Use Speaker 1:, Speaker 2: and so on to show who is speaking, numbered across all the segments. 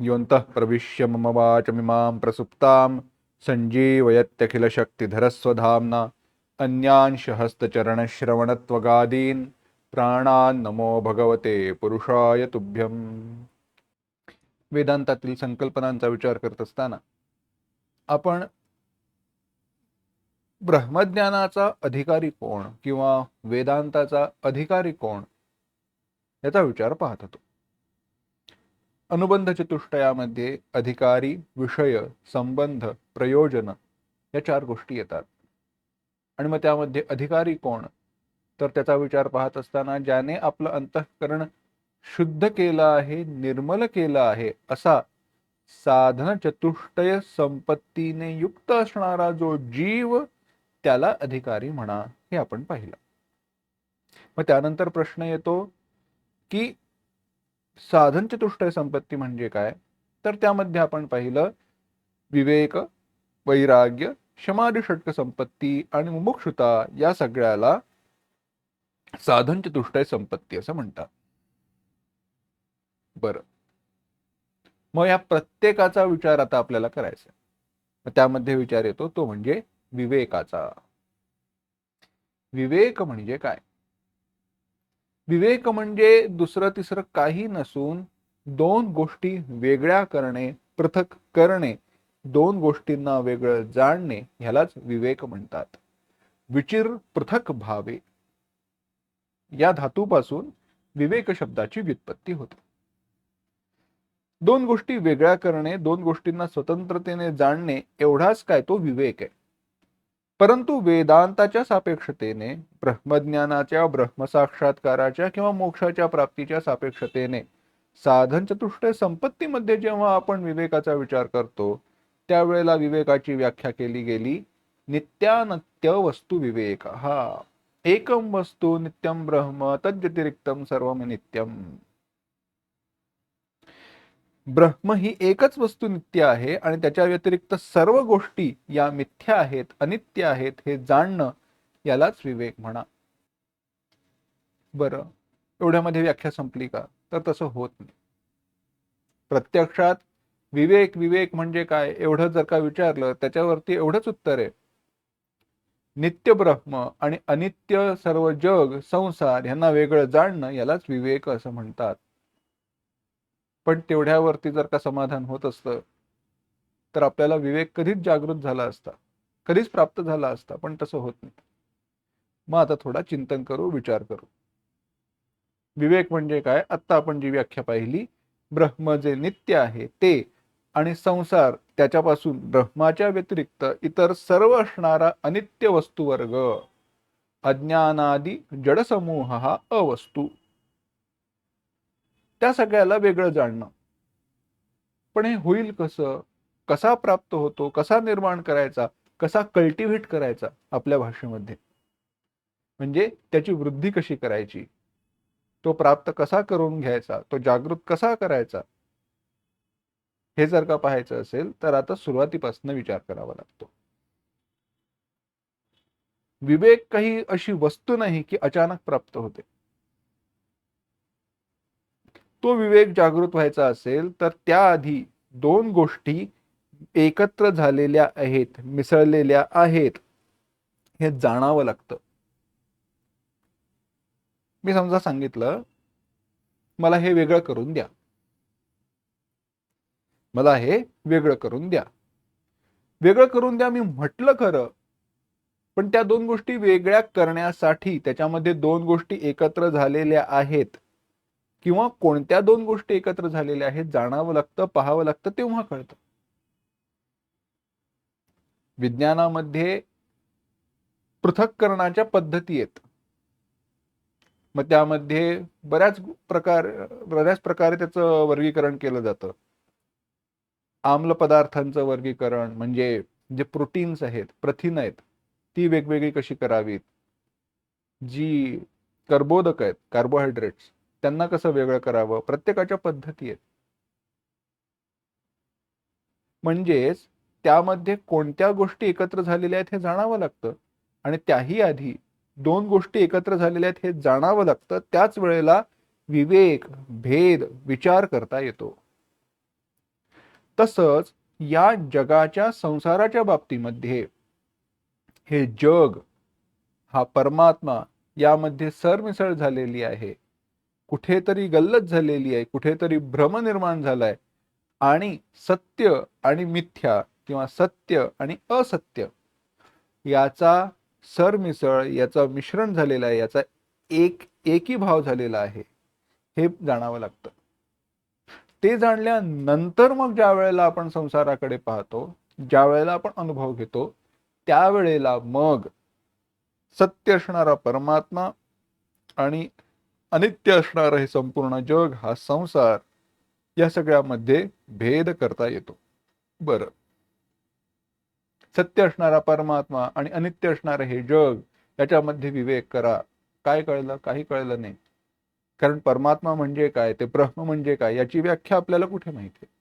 Speaker 1: योऽन्तः प्रविश्य मम वाचमिमां प्रसुप्तां सञ्जीवयत्यखिलशक्तिधरस्वधाम्ना अन्यांशहस्तचरणश्रवणत्वगादीन् प्राणान् नमो भगवते पुरुषाय तुभ्यं वेदांतातील संकल्पनांचा विचार करत असताना आपण ब्रह्मज्ञानाचा अधिकारी कोण किंवा वेदांताचा अधिकारी कोण याचा विचार पाहत होतो. अनुबंध चतुष्टयामध्ये अधिकारी विषय संबंध प्रयोजन या चार गोष्टी येतात. आणि मग त्यामध्ये अधिकारी कोण? तर त्याचा विचार पाहत असताना ज्याने आपलं अंतःकरण शुद्ध केलं आहे निर्मल केलं आहे असा साधन चतुष्टय संपत्तीने युक्त असणारा जो जीव त्याला अधिकारी म्हणा हे आपण पाहिलं. मग त्यानंतर प्रश्न येतो की साधन चतुष्टय संपत्ती म्हणजे काय? तर त्यामध्ये आपण पाहिलं विवेक वैराग्य समाधी षटक संपत्ती आणि मुमुक्षुता या सगळ्याला साधन चतुष्टय संपत्ती असं म्हणतात. बर. मग या प्रत्येकाचा विचार आता आपल्याला करायचा मग त्यामध्ये विचार येतो तो म्हणजे विवेकाचा. विवेक म्हणजे काय? विवेक म्हणजे दुसरं तिसरं काही नसून दोन गोष्टी वेगळ्या करणे पृथक करणे दोन गोष्टींना वेगळं जाणणे ह्यालाच विवेक म्हणतात. विचिर पृथक भावे. या धातूपासून विवेक शब्दाची व्युत्पत्ती होते. दोन गोष्टी वेगळ्या करणे दोन गोष्टींना स्वतंत्रतेने जाणणे एवढाच काय तो विवेक आहे. परंतु वेदांताच्या सापेक्षतेने ब्रह्मज्ञानाच्या ब्रह्मसाक्षात्काराच्या किंवा मोक्षाच्या प्राप्तीच्या सापेक्षतेने साधन चतुष्टय संपत्तीमध्ये जेव्हा आपण विवेकाचा विचार करतो त्यावेळेला विवेकाची व्याख्या केली गेली नित्यानत्य वस्तू विवेक. हा एकम वस्तू नित्यम ब्रह्म तद्व्यतिरिक्तम सर्व नित्यम. ब्रह्म ही एकच वस्तू नित्य आहे आणि त्याच्या व्यतिरिक्त सर्व गोष्टी या मिथ्या आहेत अनित्य आहेत हे जाणणं यालाच विवेक म्हणा. बरं एवढ्यामध्ये व्याख्या संपली का? तर तसं होत नाही. प्रत्यक्षात विवेक विवेक म्हणजे काय? एवढं जर का विचारलं त्याच्यावरती एवढंच उत्तर आहे. नित्य ब्रह्म आणि अनित्य सर्व जग संसार यांना वेगळं जाणणं यालाच विवेक असं म्हणतात. पण तेवढ्यावरती जर का समाधान होत असतं तर आपल्याला विवेक कधीच जागृत झाला असता कधीच प्राप्त झाला असता पण तसं होत नाही. मग आता थोडा चिंतन करू विचार करू. विवेक म्हणजे काय? आत्ता आपण जी व्याख्या पाहिली ब्रह्म जे नित्य आहे ते आणि संसार त्याच्यापासून ब्रह्माच्या व्यतिरिक्त इतर सर्व असणारा अनित्य वस्तुवर्ग अज्ञानादी जडसमूह हा अवस्तू. त्या सगळ्याला वेगळं जाणणं. पण हे होईल कसं? कसा प्राप्त होतो? कसा निर्माण करायचा? कसा कल्टिव्हेट करायचा आपल्या भाषेमध्ये? म्हणजे त्याची वृद्धी कशी करायची? तो प्राप्त कसा करून घ्यायचा? तो जागृत कसा करायचा? हे जर का पाहायचं असेल तर आता सुरुवातीपासून विचार करावा लागतो. विवेक काही अशी वस्तू नाही की अचानक प्राप्त होते. तो विवेक जागृत व्हायचा असेल तर त्याआधी दोन गोष्टी एकत्र झालेल्या आहेत मिसळलेल्या आहेत हे जाणावं लागतं. मी समजा सांगितलं मला हे वेगळं करून द्या. मला हे वेगळं करून द्या. वेगळं करून द्या मी म्हटलं खरं पण त्या दोन गोष्टी वेगळ्या करण्यासाठी त्याच्यामध्ये दोन गोष्टी एकत्र झालेल्या आहेत. किंवा कोणत्या दोन गोष्टी एकत्र झालेल्या आहेत जाणावं लागतं पाहावं लागतं तेव्हा कळतं. विज्ञानामध्ये पृथक्करणाच्या पद्धती आहेत. मग त्यामध्ये बऱ्याच प्रकार बऱ्याच प्रकारे त्याचं वर्गीकरण केलं जातं. आम्ल पदार्थांचं वर्गीकरण म्हणजे जे प्रोटीन्स आहेत प्रथिन आहेत ती वेगवेगळी कशी करावीत? जी कर्बोदक आहेत कार्बोहायड्रेट्स त्यांना कसं वेगळं करावं? प्रत्येकाच्या पद्धती आहेत. म्हणजेच त्यामध्ये कोणत्या गोष्टी एकत्र झालेल्या आहेत हे जाणावं लागतं. आणि त्याही आधी दोन गोष्टी एकत्र झालेल्या आहेत हे जाणावं लागतं. त्याच वेळेला विवेक भेद विचार करता येतो. तसंच या जगाच्या संसाराच्या बाबतीमध्ये हे जग हा परमात्मा यामध्ये सरमिसळ झालेली आहे. कुठेतरी गल्लत झालेली आहे कुठेतरी भ्रम निर्माण झालाय. आणि सत्य आणि मिथ्या किंवा सत्य आणि असत्य याचा सरमिसळ याचं मिश्रण झालेलं आहे याचा एक एकी भाव झालेला आहे हे जाणावं लागतं. ते जाणल्यानंतर मग ज्या वेळेला आपण संसाराकडे पाहतो ज्या वेळेला आपण अनुभव घेतो त्यावेळेला मग सत्य असणारा परमात्मा आणि अनित्य असणारं हे संपूर्ण जग हा संसार या सगळ्यामध्ये भेद करता येतो. बरं. सत्य असणारा परमात्मा आणि अनित्य असणारं हे जग याच्यामध्ये विवेक करा. काय कळलं? काही कळलं नाही. कारण परमात्मा म्हणजे काय? ते ब्रह्म म्हणजे काय? याची व्याख्या आपल्याला कुठे माहिती आहे?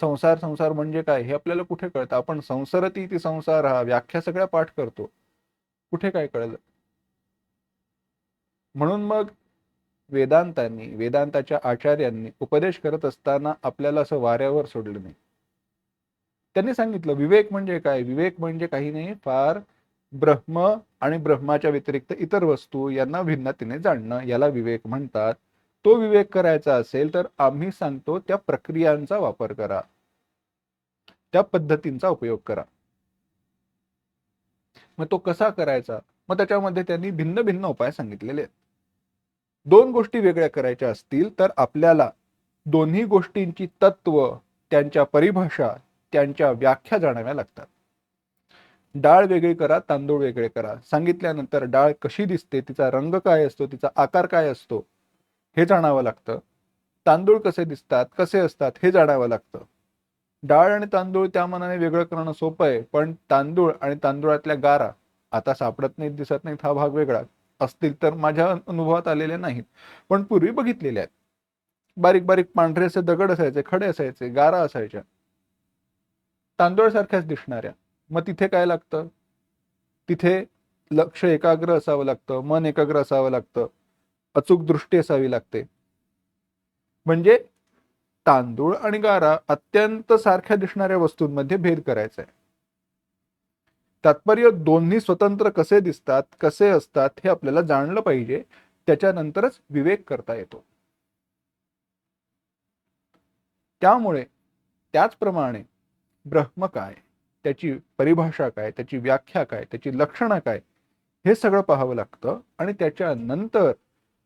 Speaker 1: संसार संसार म्हणजे काय? हे आपल्याला कुठे कळतं? आपण संसारती ती संसार हा व्याख्या सगळ्या पाठ करतो. कुठे काय कळलं? म्हणून मग वेदांतांनी वेदांताच्या आचार्यांनी उपदेश करत असताना आपल्याला असं वाऱ्यावर सोडलं नाही. त्यांनी सांगितलं विवेक म्हणजे काय? विवेक म्हणजे काही नाही फार ब्रह्म आणि ब्रह्माच्या व्यतिरिक्त इतर वस्तू यांना भिन्नतेने जाणणं याला विवेक म्हणतात. तो विवेक करायचा असेल तर आम्ही सांगतो त्या प्रक्रियांचा वापर करा. त्या पद्धतींचा उपयोग करा. मग तो कसा करायचा? मग त्याच्यामध्ये त्यांनी भिन्न भिन्न उपाय सांगितलेले आहेत. दोन गोष्टी वेगळ्या करायच्या असतील तर आपल्याला दोन्ही गोष्टींची तत्व त्यांच्या परिभाषा त्यांच्या व्याख्या जाणाव्या लागतात. डाळ वेगळी करा तांदूळ वेगळे करा. सांगितल्यानंतर डाळ कशी दिसते तिचा रंग काय असतो तिचा आकार काय असतो हे जाणावं लागतं. तांदूळ कसे दिसतात कसे असतात हे जाणावं लागतं. डाळ आणि तांदूळ त्या मनाने वेगळं करणं सोपं आहे पण तांदूळ आणि तांदूळातल्या गारा आता सापडत नाहीत दिसत नाहीत हा भाग वेगळा. असतील तर माझ्या अनुभवात आलेले नाहीत. पण पूर्वी बघितलेले आहेत. बारीक बारीक पांढरे असे दगड असायचे खडे असायचे गारा असायच्या. तांदूळ सारख्याच दिसणाऱ्या. मग तिथे काय लागतं? तिथे लक्ष एकाग्र असावं लागतं मन एकाग्र असावं लागतं. अचूक दृष्टी असावी लागते. म्हणजे तांदूळ आणि गारा अत्यंत सारख्या दिसणाऱ्या वस्तूंमध्ये भेद करायचा आहे. तात्पर्य दोन्ही स्वतंत्र कसे दिसतात कसे असतात हे आपल्याला जाणलं पाहिजे. त्याच्यानंतरच विवेक करता येतो. त्यामुळे त्याचप्रमाणे ब्रह्म काय त्याची परिभाषा काय त्याची व्याख्या काय त्याची लक्षणं काय हे सगळं पाहावं लागतं. आणि त्याच्यानंतर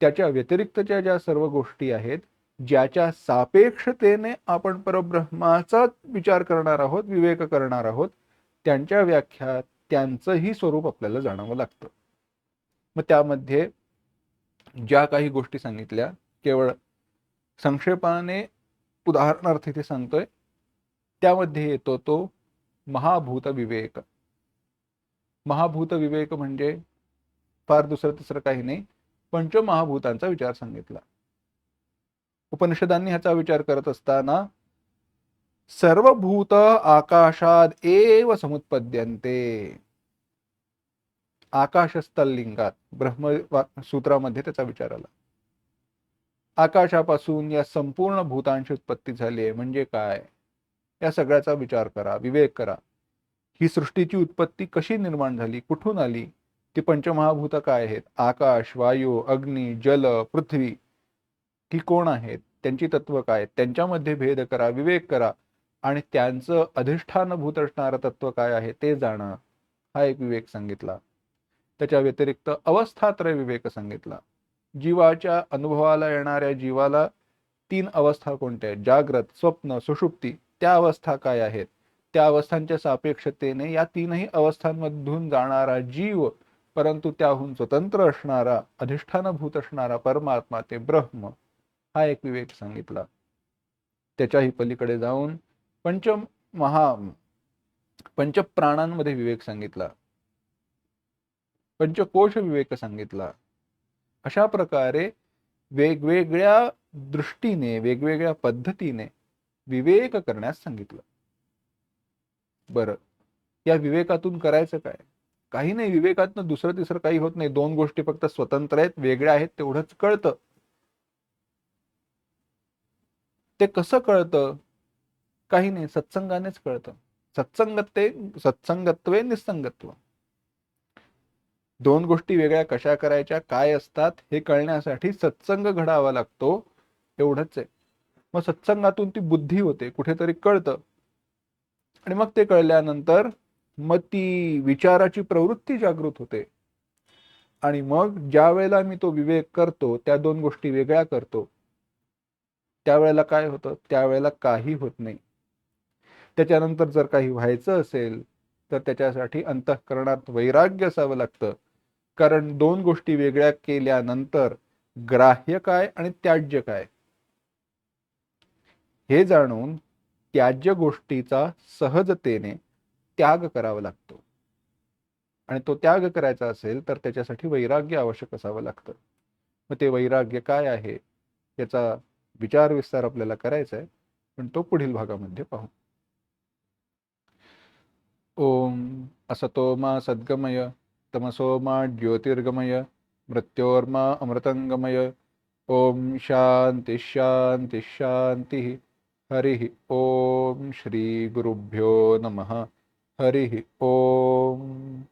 Speaker 1: त्याच्या व्यतिरिक्तच्या ज्या सर्व गोष्टी आहेत ज्याच्या सापेक्षतेने आपण परब्रह्माचा विचार करणार आहोत विवेक करणार आहोत त्यांच्या व्याख्या त्यांचंही स्वरूप आपल्याला जाणावं लागतं. मग त्यामध्ये ज्या काही गोष्टी सांगितल्या केवळ संक्षेपाने उदाहरणार्थ इथे सांगतोय त्यामध्ये येतो तो महाभूत विवेक. महाभूत विवेक म्हणजे फार दुसरं तिसरं काही नाही पंचमहाभूतांचा विचार सांगितला. उपनिषदांनी ह्याचा विचार करत असताना सर्व भूत आकाशात एव समुत्पद्यन्ते। आकाशस्थल ब्रह्म सूत्रामध्ये त्याचा विचार आला. आकाशापासून या संपूर्ण भूतांची उत्पत्ती झाली आहे म्हणजे काय? या सगळ्याचा विचार करा विवेक करा. ही सृष्टीची उत्पत्ती कशी निर्माण झाली कुठून आली? ती पंचमहाभूत काय आहेत? आकाश वायू अग्नी जल पृथ्वी ही कोण आहेत? त्यांची तत्व काय त्यांच्यामध्ये भेद करा विवेक करा. आणि त्यांचं अधिष्ठानभूत असणारं तत्व काय आहे ते जाणं हा एक विवेक सांगितला. त्याच्या व्यतिरिक्त अवस्थात्रय विवेक सांगितला. जीवाच्या अनुभवाला येणाऱ्या जीवाला तीन अवस्था कोणत्या आहेत? जाग्रत स्वप्न सुषुप्ती त्या अवस्था काय आहेत? त्या अवस्थांच्या सापेक्षतेने या तीनही अवस्थांमधून जाणारा जीव परंतु त्याहून स्वतंत्र असणारा अधिष्ठानभूत असणारा परमात्मा ते ब्रह्म हा एक विवेक सांगितला. त्याच्याही पलीकडे जाऊन पंच महा पंचप्राणांमध्ये विवेक सांगितला. पंचकोश विवेक सांगितला. अशा प्रकारे वेगवेगळ्या दृष्टीने वेगवेगळ्या पद्धतीने विवेक करण्यास सांगितलं. बरं. या विवेकातून करायचं काय? काही नाही विवेकातनं दुसरं तिसरं काही होत नाही. दोन गोष्टी फक्त स्वतंत्र आहेत वेगळ्या आहेत तेवढंच कळतं. ते कसं कळतं? काही नाही सत्संगानेच कळतं. सत्संगते सत्संगत्वे निसंगत्व. दोन गोष्टी वेगळ्या कशा करायच्या काय असतात हे कळण्यासाठी सत्संग घडावा लागतो एवढंच आहे. मग सत्संगातून ती बुद्धी होते कुठेतरी कळतं. आणि मग ते कळल्यानंतर मग ती विचाराची प्रवृत्ती जागृत होते. आणि मग ज्या वेळेला मी तो विवेक करतो त्या दोन गोष्टी वेगळ्या करतो. त्यावेळेला काय होतं? त्यावेळेला काही होत नाही. त्याच्यानंतर जर काही व्हायचं असेल तर त्याच्यासाठी अंतःकरणात वैराग्य असावं लागतं. कारण दोन गोष्टी वेगळ्या केल्यानंतर ग्राह्य काय आणि त्याज्य काय? हे जाणून त्याज्य गोष्टीचा सहजतेने त्याग करावा लागतो. आणि तो त्याग करायचा असेल तर त्याच्यासाठी वैराग्य आवश्यक असावं लागतं. मग ते वैराग्य काय आहे? याचा विचार विस्तार आपल्याला करायचा आहे. पण तो पुढील भागामध्ये पाहू. ओम असतोमा सद्गमय तमसोमा ज्योतिर्गमय मृत्योर्मा अमृतंगमय। ओम शांती हरिः ॐ हरि ओम श्री गुरुभ्यो नमः। हरि ओम